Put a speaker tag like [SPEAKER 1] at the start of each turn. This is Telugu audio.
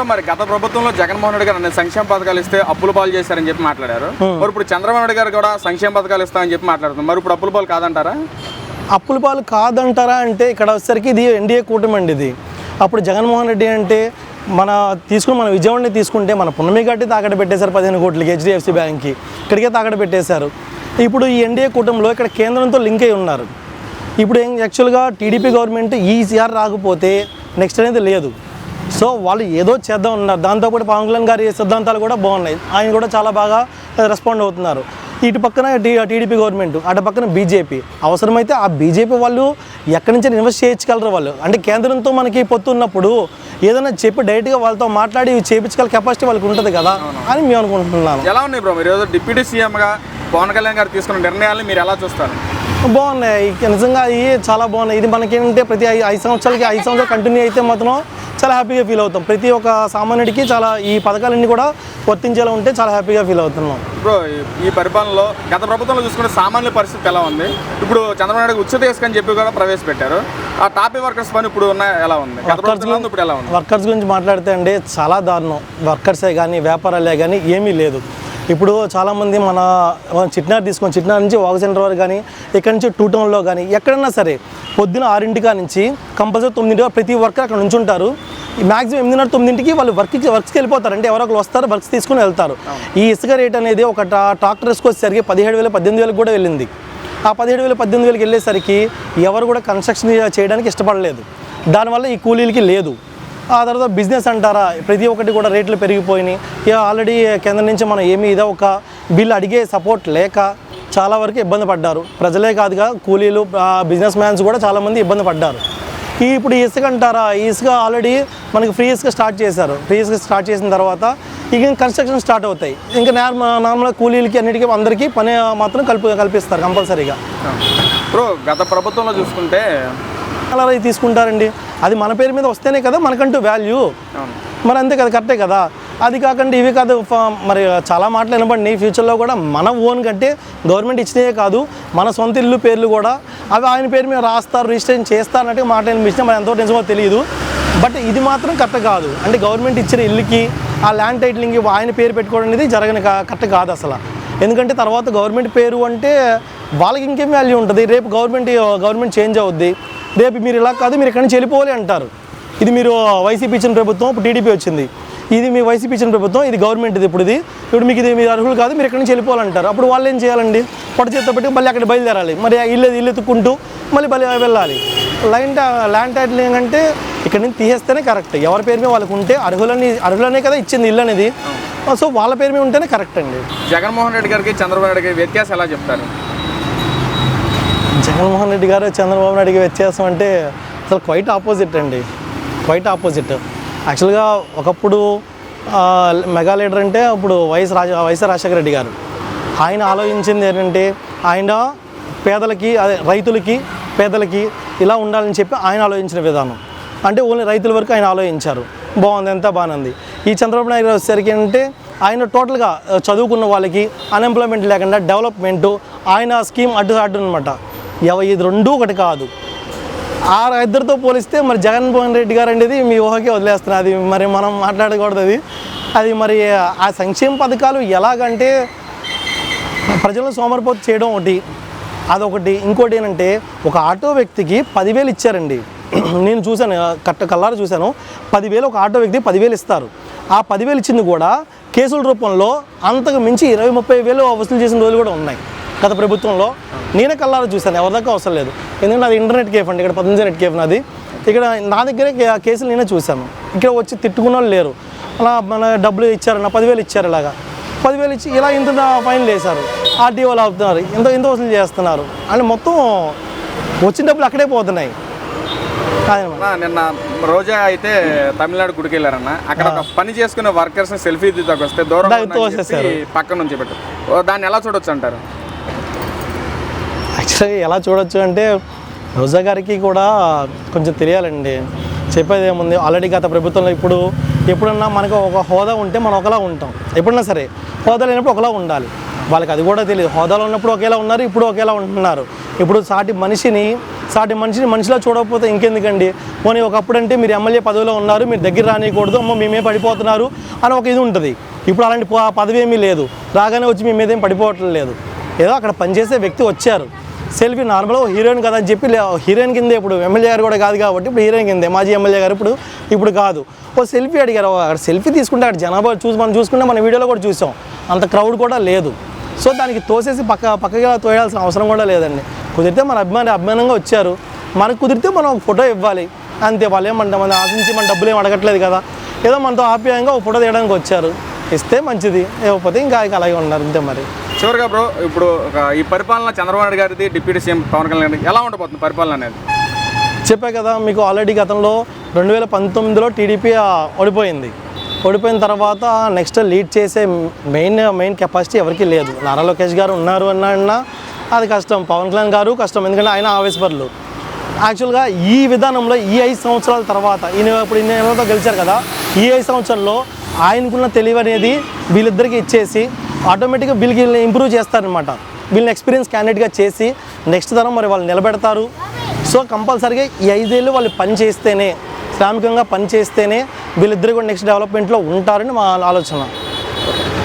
[SPEAKER 1] బ్రో మరి గత ప్రభుత్వంలో జగన్మోహన్ రెడ్డి గారు సంక్షేమ పథకాలు ఇస్తే అప్పుల పాలు చేశారని చెప్పి మాట్లాడారు. మరి ఇప్పుడు చంద్రబాబు నాయుడు గారు కూడా సంక్షేమ పథకాలు ఇస్తామని చెప్పి మాట్లాడుతున్నారు. మరి ఇప్పుడు అప్పుల పాలు కాదంటారా?
[SPEAKER 2] అప్పుల పాలు కాదంటారా అంటే ఇక్కడ వచ్చేసరికి ఇది ఎన్డీఏ కూటమి అండి ఇది. అప్పుడు జగన్మోహన్ రెడ్డి అంటే మన తీసుకుని మన విజయవాడని తీసుకుంటే మన పున్నమి గట్టి తాకట పెట్టేశారు పదిహేను కోట్లకి హెచ్డిఎఫ్సి బ్యాంక్కి. ఇక్కడికే తాకట పెట్టేశారు. ఇప్పుడు ఈ ఎన్డీఏ కూటమిలో ఇక్కడ కేంద్రంతో లింక్ అయి ఉన్నారు. ఇప్పుడు ఏం యాక్చువల్గా టీడీపీ గవర్నమెంట్ ఈసీఆర్ రాకపోతే నెక్స్ట్ అనేది లేదు. సో వాళ్ళు ఏదో చేద్దాం ఉన్నారు దాంతోపాటు పవన్ కళ్యాణ్ గారి సిద్ధాంతాలు కూడా బాగున్నాయి. ఆయన కూడా చాలా బాగా రెస్పాండ్ అవుతున్నారు. ఇటు పక్కన టీడీపీ గవర్నమెంట్ అటు పక్కన బీజేపీ. అవసరమైతే ఆ బీజేపీ వాళ్ళు ఎక్కడి నుంచి ఇన్వెస్ట్ చేయించగలరు వాళ్ళు? అంటే కేంద్రంతో మనకి పొత్తు ఉన్నప్పుడు ఏదైనా చెప్పి డైరెక్ట్గా వాళ్ళతో మాట్లాడి చేయించగల కెపాసిటీ వాళ్ళకి ఉంటుంది కదా అని మేము అనుకుంటున్నాను.
[SPEAKER 1] ఎలా ఉన్నాయి బ్రో మీరు? ఏదో డిప్యూటీ సీఎంగా పవన్ కళ్యాణ్ గారు తీసుకున్న నిర్ణయాలను మీరు ఎలా చూస్తారు?
[SPEAKER 2] బాగున్నాయి. నిజంగా అవి చాలా బాగున్నాయి. ఇది మనకేంటంటే ప్రతి ఐదు సంవత్సరాలకి ఐదు సంవత్సరాలు కంటిన్యూ అయితే మాత్రం చాలా హ్యాపీగా ఫీల్ అవుతాం. ప్రతి ఒక్క సామాన్యుడికి చాలా ఈ పథకాలన్నీ కూడా వర్తించేలా ఉంటే చాలా హ్యాపీగా ఫీల్ అవుతున్నాం.
[SPEAKER 1] బ్రో ఈ- పరిపాలనలో గత ప్రభుత్వంలో చూసుకుంటే సామాన్య పరిస్థితి ఎలా ఉంది? ఇప్పుడు చంద్రబాబు నాయుడు ఉచిత ఇసుక అని చెప్పి కూడా ప్రవేశపెట్టారు. ఆ టాపీ వర్కర్స్ పని ఇప్పుడు ఉన్న ఎలా ఉంది, ఇప్పుడు ఎలా ఉంది?
[SPEAKER 2] వర్కర్స్ గురించి మాట్లాడితే అండి చాలా దారుణం. వర్కర్సే కానీ వ్యాపారాలే కానీ ఏమీ లేదు. ఇప్పుడు చాలామంది మన చిట్నార్ తీసుకొని చిట్నార్ నుంచి వాక్ సెంటర్ వరకు కానీ ఇక్కడ నుంచి టూ టౌన్లో కానీ ఎక్కడన్నా సరే పొద్దున ఆరింటికా నుంచి కంపల్సరీ తొమ్మిదింటిగా ప్రతి వర్కర్ అక్కడ నుంచి ఉంటారు మ్యాక్సిమం ఎనిమిదిన్నర తొమ్మిదింటికి వాళ్ళు వర్క్కి వర్క్స్కి వెళ్ళిపోతారు. అంటే ఎవరో ఒకరు వస్తారు వర్క్స్ తీసుకుని వెళ్తారు. ఈ ఇసుక రేట్ అనేది ఒక ట్రాక్టర్స్కి ట్రాక్టర్ వచ్చేసరికి పదిహేడు వేల పద్దెనిమిది వేలకు కూడా వెళ్ళింది. ఆ పదిహేడు వేల పద్దెనిమిది వేలకు వెళ్ళేసరికి ఎవరు కూడా కన్స్ట్రక్షన్ చేయడానికి ఇష్టపడలేదు. దానివల్ల ఈ కూలీలకి లేదు. ఆ తర్వాత బిజినెస్ అంటారా? ప్రతి ఒక్కటి కూడా రేట్లు పెరిగిపోయినాయి. ఇక ఆల్రెడీ కేంద్రం నుంచి మనం ఏమీ ఇదో ఒక బిల్లు అడిగే సపోర్ట్ లేక చాలా వరకు ఇబ్బంది పడ్డారు. ప్రజలే కాదుగా కూలీలు బిజినెస్ మ్యాన్స్ కూడా చాలామంది ఇబ్బంది పడ్డారు. ఈ ఇప్పుడు ఇసుక అంటారా? ఈ ఇసుక ఆల్రెడీ మనకి ఫ్రీ ఇసుక స్టార్ట్ చేశారు. ఫ్రీ ఇసుక స్టార్ట్ చేసిన తర్వాత ఇక కన్స్ట్రక్షన్ స్టార్ట్ అవుతాయి. ఇంకా నార్మల్ నార్మల్ కూలీలకి అన్నిటికీ అందరికీ పని మాత్రం కల్పి కల్పిస్తారు కంపల్సరీగా.
[SPEAKER 1] బ్రో గత ప్రభుత్వంలో చూసుకుంటే
[SPEAKER 2] అలా తీసుకుంటారండి? అది మన పేరు మీద వస్తేనే కదా మనకంటూ వాల్యూ మరి అంతే కదా కరెక్టే కదా? అది కాకుండా ఇవి కాదు మరి చాలా మాటలు వినపడి ఫ్యూచర్లో కూడా మన ఓన్ కంటే గవర్నమెంట్ ఇచ్చినవే కాదు మన సొంత ఇల్లు పేర్లు కూడా. అవి ఆయన పేరు మీద రాస్తారు రిజిస్ట్రేషన్ చేస్తారన్నట్టు మాట వినిపించినా మరి ఎంతో నిజమో తెలియదు. బట్ ఇది మాత్రం కరెక్ట్ కాదు. అంటే గవర్నమెంట్ ఇచ్చిన ఇల్లుకి ఆ ల్యాండ్ టైటిలింగ్ ఆయన పేరు పెట్టుకోవడం అనేది జరగని కా- కరెక్ట్ కాదు అసలు. ఎందుకంటే తర్వాత గవర్నమెంట్ పేరు అంటే వాళ్ళకి ఇంకేం వాల్యూ ఉంటుంది? రేపు గవర్నమెంట్ గవర్నమెంట్ చేంజ్ అవుద్ది. రేపు మీరు ఇలా కాదు మీరు ఇక్కడి నుంచి వెళ్ళిపోవాలి అంటారు. ఇది మీరు వైసీపీ ఇచ్చిన ప్రభుత్వం ఇప్పుడు టీడీపీ వచ్చింది. ఇది మీ వైసీపీ ఇచ్చిన ప్రభుత్వం ఇది గవర్నమెంట్ ఇది ఇప్పుడు ఇది. ఇప్పుడు మీకు ఇది మీరు అర్హులు కాదు మీరు ఎక్కడి నుంచి వెళ్ళిపోవాలంటారు అప్పుడు వాళ్ళు ఏం చేయాలండి? పొట్ట చేత్తో పెట్టి మళ్ళీ అక్కడ బయలుదేరాలి. మరి ఇల్లు ఇల్లు ఎత్తుక్కుంటూ మళ్ళీ బలి వెళ్ళాలి. లైన్ టా- ల్యాండ్ టైటిల్ ఏంటంటే ఇక్కడ నుంచి తీసేస్తేనే కరెక్ట్ ఎవరి పేరు మీద వాళ్ళకు ఉంటే అర్హులని అర్హులనే కదా ఇచ్చింది ఇల్లు అనేది. సో వాళ్ళ పేరు మీద ఉంటేనే కరెక్ట్ అండి.
[SPEAKER 1] జగన్మోహన్ రెడ్డి గారికి చంద్రబాబు నాయుడు గారికి వ్యత్యాసం ఎలా చెప్తారు?
[SPEAKER 2] జగన్మోహన్ రెడ్డి గారు చంద్రబాబు నాయుడికి వ్యత్యాసం అంటే అసలు క్వైట్ ఆపోజిట్ అండి. క్వైట్ ఆపోజిట్ యాక్చువల్గా ఒకప్పుడు మెగా లీడర్ అంటే అప్పుడు వైఎస్ రాజ వైఎస్ రాజశేఖర రెడ్డి గారు. ఆయన ఆలోచించింది ఏంటంటే ఆయన పేదలకి అదే రైతులకి పేదలకి ఇలా ఉండాలని చెప్పి ఆయన ఆలోచించిన విధానం. అంటే ఓన్లీ రైతుల వరకు ఆయన ఆలోచించారు. బాగుంది ఎంత బాగానే ఉంది ఈ చంద్రబాబు నాయుడు గారు వచ్చేసరికి ఏంటంటే ఆయన టోటల్గా చదువుకున్న వాళ్ళకి అన్ఎంప్లాయ్మెంట్ లేకుండా డెవలప్మెంటు ఆయన స్కీమ్ అడ్డు అడ్డు అనమాట ఎవ రెండు ఒకటి కాదు. ఆ ఇద్దరితో పోలిస్తే మరి జగన్మోహన్ రెడ్డి గారు అనేది మీ ఊహకే వదిలేస్తున్నారు. అది మరి మనం మాట్లాడకూడదు అది. అది మరి ఆ సంక్షేమ పథకాలు ఎలాగంటే ప్రజలను సోమరిపోతు చేయడం ఒకటి. అదొకటి. ఇంకోటి ఏంటంటే ఒక ఆటో వ్యక్తికి పదివేలు ఇచ్చారండి. నేను చూశాను కట్ట కల్లారు చూశాను. పదివేలు ఒక ఆటో వ్యక్తి పదివేలు ఇస్తారు. ఆ పదివేలు ఇచ్చింది కూడా కేసుల రూపంలో అంతకు మించి ఇరవై ముప్పై వేలు వసూలు చేసిన రోజులు కూడా ఉన్నాయి. గత ప్రభుత్వంలో నేనే కల్లారా చూశాను ఎవరి దాకా అవసరం లేదు. ఎందుకంటే అది ఇంటర్నెట్ కేఫ్ అండి ఇక్కడ పద్దెనిమిది నెట్ కేఫ్ నాది. ఇక్కడ నా దగ్గరే కేసులు నేనే చూశాను. ఇక్కడ వచ్చి తిట్టుకున్న వాళ్ళు లేరు. అలా మన డబ్బులు ఇచ్చారు నా పదివేలు ఇచ్చారు ఇలాగా. పదివేలు ఇచ్చి ఇలా ఇంత ఫైన్ వేశారు. ఆర్టీఓలు ఆపుతున్నారు ఇంత ఇంత వసూలు చేస్తున్నారు. అంటే మొత్తం వచ్చిన డబ్బులు అక్కడే పోతున్నాయి.
[SPEAKER 1] నిన్న రోజా అయితే తమిళనాడు గుడికి వెళ్ళారన్న. అక్కడ ఒక పని చేసుకునే వర్కర్స్ సెల్ఫీ దిద్దాకు వస్తే దూరం. పక్క నుంచి పెట్టు. ఓ, దాన్ని ఎలా చూడొచ్చు అంటారు?
[SPEAKER 2] యాక్చువల్గా ఎలా చూడొచ్చు అంటే రోజా గారికి కూడా కొంచెం తెలియాలండి. చెప్పేది ఏముంది? ఆల్రెడీ గత ప్రభుత్వంలో ఇప్పుడు ఎప్పుడన్నా మనకు ఒక హోదా ఉంటే మనం ఒకలా ఉంటాం. ఎప్పుడన్నా సరే హోదా లేనప్పుడు ఒకలా ఉండాలి. వాళ్ళకి అది కూడా తెలియదు. హోదాలో ఉన్నప్పుడు ఒకేలా ఉన్నారు ఇప్పుడు ఒకేలా ఉంటున్నారు. ఇప్పుడు సాటి మనిషిని సాటి మనిషిని మనిషిలా చూడకపోతే ఇంకెందుకండి? పోనీ ఒకప్పుడు అంటే మీరు ఎమ్మెల్యే పదవిలో ఉన్నారు మీరు దగ్గర రానియకూడదు అమ్మ మేమే పడిపోతున్నారు అని ఒక ఇది ఉంటుంది. ఇప్పుడు అలాంటి ప- పదవి ఏమీ లేదు. రాగానే వచ్చి మీ మీద ఏం పడిపోవట్లేదు లేదు. ఏదో అక్కడ పనిచేసే వ్యక్తి వచ్చారు. సెల్ఫీ నార్మల్గా హీరోయిన్ కదా అని చెప్పి హీరోయిన్ కిందే ఇప్పుడు ఎమ్మెల్యే గారు కూడా కాదు కాబట్టి ఇప్పుడు హీరోయిన్ కిందే మాజీ ఎమ్మెల్యే గారు ఇప్పుడు ఇప్పుడు కాదు. ఓ సెల్ఫీ అడిగారు అక్కడ సెల్ఫీ తీసుకుంటే అక్కడ జనాభా చూసి మనం చూసుకుంటే మన వీడియోలో కూడా చూసాం. అంత క్రౌడ్ కూడా లేదు. సో దానికి తోసేసి పక్క పక్కగా తోయాల్సిన అవసరం కూడా లేదండి. కుదిరితే మన అభిమాని అభిమానంగా వచ్చారు. మనకు కుదిరితే మనం ఒక ఫోటో ఇవ్వాలి. అంతే వాళ్ళు ఏమంటాం మన ఆశించి మన డబ్బులు ఏం అడగట్లేదు కదా. ఏదో మనతో ఆప్యాయంగా ఒక ఫోటో తీయడానికి వచ్చారు. ఇస్తే మంచిది ఇవ్వకపోతే ఇంకా అలాగే ఉన్నారు అంతే మరి.
[SPEAKER 1] చివరిగా బ్రో ఇప్పుడు ఈ పరిపాలన చంద్రబాబు నాయుడు గారిది డిప్యూటీ సీఎం పవన్ కళ్యాణ్ గారికి ఎలా ఉండబోతుంది పరిపాలన అనేది?
[SPEAKER 2] చెప్పా కదా మీకు ఆల్రెడీ గతంలో రెండు వేల పంతొమ్మిదిలో టీడీపీ ఓడిపోయింది. ఓడిపోయిన తర్వాత నెక్స్ట్ లీడ్ చేసే మెయిన్ మెయిన్ కెపాసిటీ ఎవరికీ లేదు. నారా లోకేష్ గారు ఉన్నారు అన్నా అది కష్టం. పవన్ కళ్యాణ్ గారు కష్టం. ఎందుకంటే ఆయన ఆవేశపరులు. యాక్చువల్గా ఈ విధానంలో ఈ ఐదు సంవత్సరాల తర్వాత ఈయన ఇప్పుడు ఇన్ని నెలలతో గెలిచారు కదా ఈ ఐదు సంవత్సరాల్లో ఆయనకున్న తెలివి అనేది వీళ్ళిద్దరికి ఇచ్చేసి ఆటోమేటిక్గా వీళ్ళకి వీళ్ళని ఇంప్రూవ్ చేస్తారనమాట వీళ్ళని ఎక్స్పీరియన్స్ క్యాండిడేట్గా చేసి నెక్స్ట్ తరం మరి వాళ్ళు నిలబెడతారు. సో కంపల్సరీగా ఈ ఐదేళ్ళు వాళ్ళు పని చేస్తేనే శ్రామికంగా పనిచేస్తేనే వీళ్ళిద్దరు కూడా నెక్స్ట్ డెవలప్మెంట్లో ఉంటారని మా ఆలోచన.